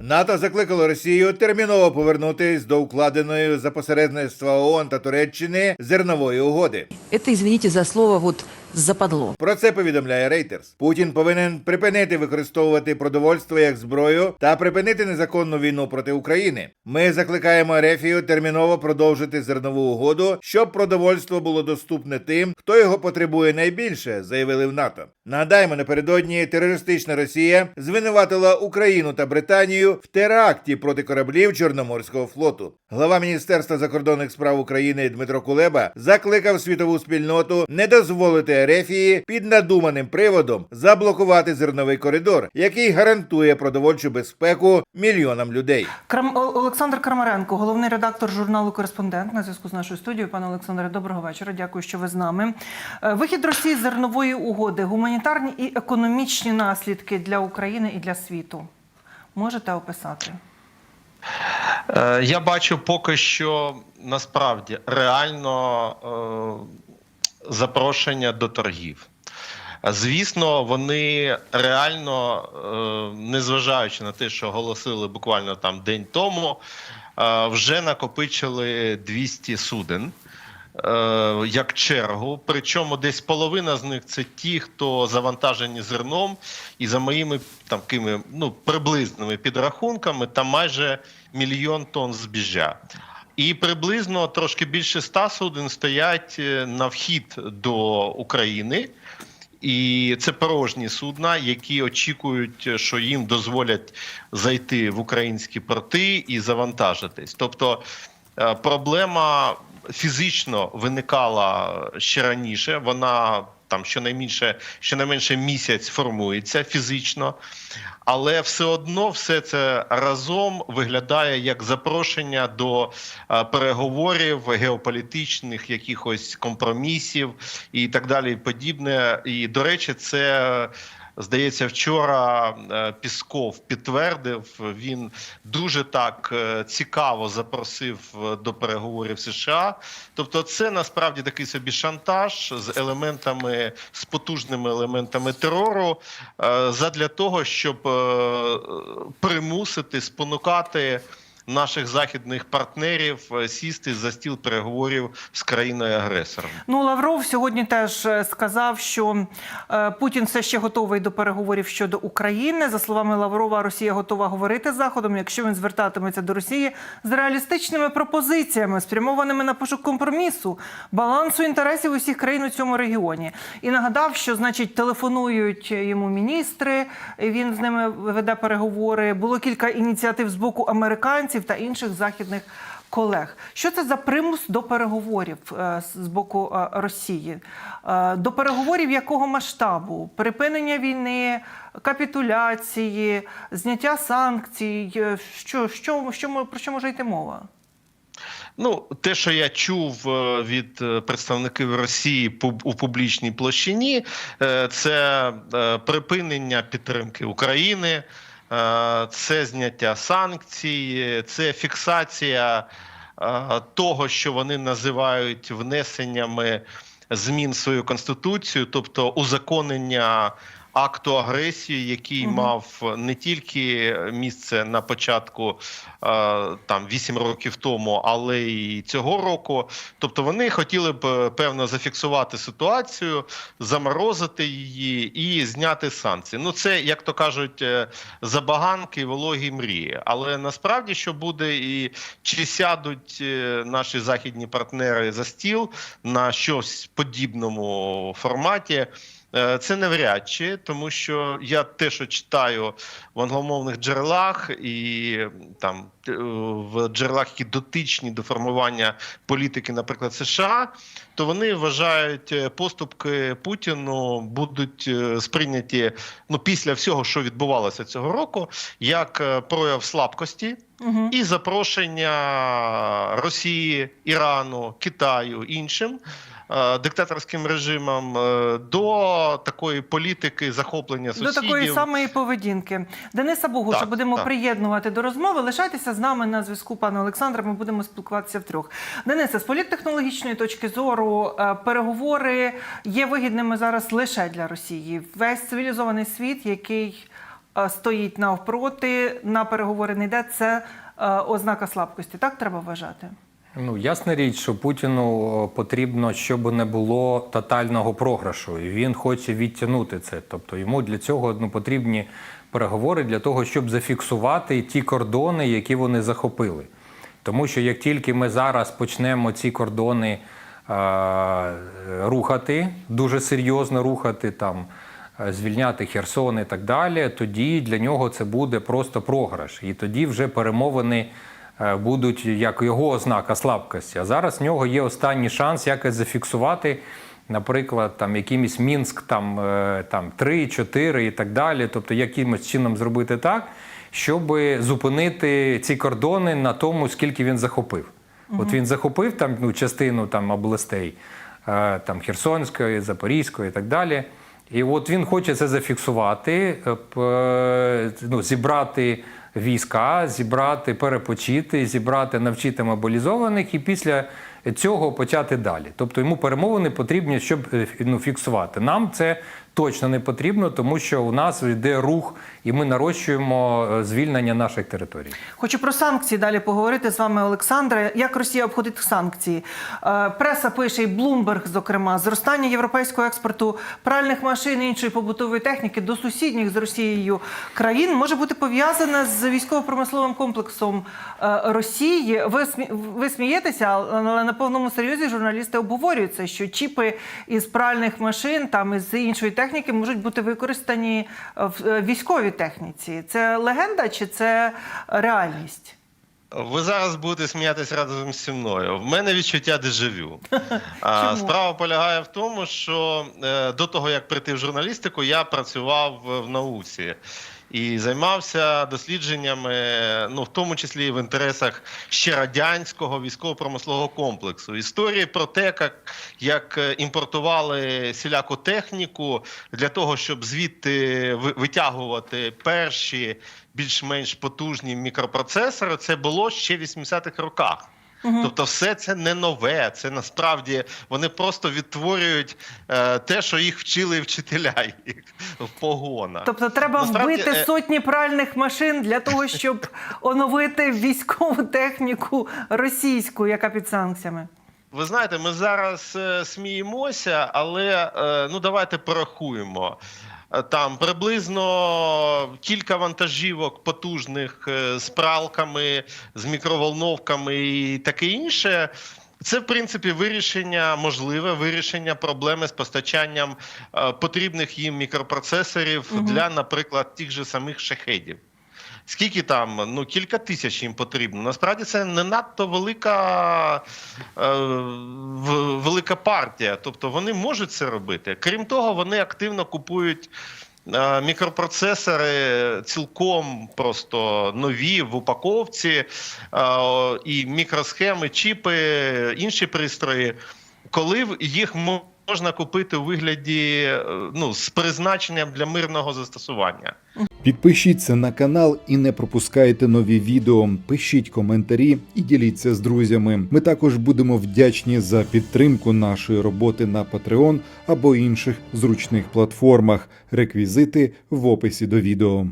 НАТО закликало Росію терміново повернутись до укладеної за посередництва ООН та Туреччини зернової угоди. Це, извините за слово, вот западло. Про це повідомляє Reuters. Путін повинен припинити використовувати продовольство як зброю та припинити незаконну війну проти України. Ми закликаємо Ерефію терміново продовжити зернову угоду, щоб продовольство було доступне тим, хто його потребує найбільше, заявили в НАТО. Нагадаємо, напередодні терористична Росія звинуватила Україну та Британію в теракті проти кораблів Чорноморського флоту. Глава Міністерства закордонних справ України Дмитро Кулеба закликав світову спільноту не дозволити Ерефії під надуманим приводом заблокувати зерновий коридор, який гарантує продовольчу безпеку мільйонам людей. Крам... Олександр Крамаренко, головний редактор журналу Кореспондент на зв'язку з нашою студією. Пане Олександре, доброго вечора. Дякую, що ви з нами. Е, Вихід Росії з зернової угоди, гуманітарні і економічні наслідки для України і для світу. Можете описати? Е, Я бачу поки що насправді реально е, запрошення до торгів. Звісно, вони реально, е, незважаючи на те, що оголосили буквально там день тому, е, вже накопичили 200 суден. е, Як чергу, причому десь половина з них це ті, хто завантажені зерном, і за моїми такими ну приблизними підрахунками, там майже мільйон тонн збіжжя. І приблизно трошки більше ста суден стоять е, на вхід до України. І це порожні судна, які очікують, що їм дозволять зайти в українські порти і завантажитись. Тобто е, проблема фізично виникала ще раніше. Вона там щонайменше, щонайменше місяць формується фізично, але все одно все це разом виглядає як запрошення до е, переговорів, геополітичних якихось компромісів і так далі, і подібне. І до речі, це. Здається, вчора е, Пісков підтвердив. Він дуже так е, цікаво запросив е, до переговорів США. Тобто, це насправді такий собі шантаж з елементами з потужними елементами терору, задля того, щоб примусити спонукати наших західних партнерів е, сісти за стіл переговорів з країною агресором. Ну, Лавров сьогодні теж е, сказав, що е, Путін все ще готовий до переговорів щодо України. За словами Лаврова, Росія готова говорити з Заходом, якщо він звертатиметься до Росії з реалістичними пропозиціями, спрямованими на пошук компромісу, балансу інтересів усіх країн у цьому регіоні. І нагадав, що значить телефонують йому міністри. Він з ними веде переговори. Було кілька ініціатив з боку американців та інших західних колег. Що це за примус до переговорів е, з боку е, Росії? Е, До переговорів якого масштабу? Припинення війни, капітуляції, зняття санкцій? Що, що, що про що може йти мова? Ну, те, що я чув від представників Росії у публічній площині, це припинення підтримки України, це зняття санкцій, це фіксація е, того, що вони називають внесеннями змін в свою конституцію, тобто узаконення. Акту агресії, який Мгм. мав не тільки місце на початку е, там 8 років тому, але й цього року. Тобто вони хотіли б е, певно зафіксувати ситуацію, заморозити її і зняти санкції. Ну це як то кажуть, е, забаганки, вологі мрії. Але насправді що буде, і чи сядуть наші західні партнери за стіл на щось подібному форматі. Е, Це навряд чи, тому що я те, що читаю в англомовних джерелах і там е, в джерелах, які дотичні до формування політики, наприклад, США, то вони вважають е, поступки Путіну будуть сприйняті ну після всього, що відбувалося цього року, як прояв слабкості. Угу. І запрошення Росії, Ірану, Китаю іншим диктаторським режимам е, до такої політики захоплення До такої самої поведінки. Дениса Богуша Так, будемо так. приєднувати до розмови. Лишайтеся з нами на зв'язку, пане Олександре. Ми будемо спілкуватися втрьох. Денисе, з політтехнологічної точки зору е, переговори є вигідними зараз лише для Росії. Весь цивілізований світ, який е, стоїть навпроти, на переговори не йде, це е, ознака слабкості. Так треба вважати. Ну, ясна річ, що Путіну потрібно, щоб не було тотального програшу, і він хоче відтягнути це. Тобто йому для цього ну, потрібні переговори для того, щоб зафіксувати ті кордони, які вони захопили. Тому що як тільки ми зараз почнемо ці кордони е, рухати, дуже серйозно рухати там. е, Звільняти Херсон і так далі, тоді для нього це буде просто програш. І тоді вже перемовини будуть як його ознака слабкості. А зараз в нього є останній шанс якось зафіксувати, наприклад, там якимось Мінськ там, е, там 3, 4 і так далі. Тобто, якимось чином зробити так, щоб зупинити ці кордони на тому, скільки він захопив. От він захопив там ну, частину там областей, е, там Херсонської, Запорізької і так далі. І от він хоче це зафіксувати, е, ну, зібрати війська, зібрати, перепочити, зібрати, навчити мобілізованих. І після цього почати далі. Тобто йому перемовини потрібні, щоб е, ну, фіксувати. Нам це точно не потрібно, тому що у нас йде рух, і ми нарощуємо е, звільнення наших територій. Хочу про санкції далі поговорити з вами, Олександре. Як Росія обходить санкції? Е, Преса пише, і Bloomberg, зокрема, зростання європейського експорту пральних машин і іншої побутової техніки до сусідніх з Росією країн може бути пов'язане з військово-промисловим комплексом Росії. Ви смі- ви смієтеся, але на повному серйозі журналісти обговорюють це, що чіпи із пральних машин там із іншої техніки можуть бути використані в е, військовій техніці. Це легенда чи це реальність? Ви зараз будете сміятися разом зі мною. В мене відчуття дежавю. Чому? Справа полягає в тому, що е, до того як прийти в журналістику, я працював в науці. І займався дослідженнями, ну в тому числі в інтересах ще радянського військово-промислового комплексу. Історії про те, як, як е, імпортували сіляку техніку для того, щоб звідти витягувати перші більш-менш потужні мікропроцесори, це було ще в 80-х роках. Тобто, все це не нове. Це насправді вони просто відтворюють е, те, що їх вчили вчителя їх в погонах. Тобто треба Насправді, вбити е, сотні пральних машин для того, щоб оновити військову техніку російську, яка під санкціями. Ви знаєте, ми зараз е, сміємося, але е, ну давайте порахуємо. Е, Там приблизно кілька вантажівок потужних е, з пралками, з мікроволновками і таке інше. Це, в принципі, вирішення можливе вирішення проблеми з постачанням е, потрібних їм мікропроцесорів для, наприклад, тих же самих шахедів. Скільки там? Ну, кілька тисяч їм потрібно. Насправді це не надто велика, е, велика партія. Тобто вони можуть це робити. Крім того, вони активно купують. е, Мікропроцесори цілком просто нові в упаковці, е, і мікросхеми, чіпи, інші пристрої, коли їх можна купити у вигляді е, ну, з призначенням для мирного застосування. Підпишіться на канал і не пропускайте нові відео. Пишіть коментарі і діліться з друзями. Ми також будемо вдячні за підтримку нашої роботи на Patreon або інших зручних платформах. Реквізити в описі до відео.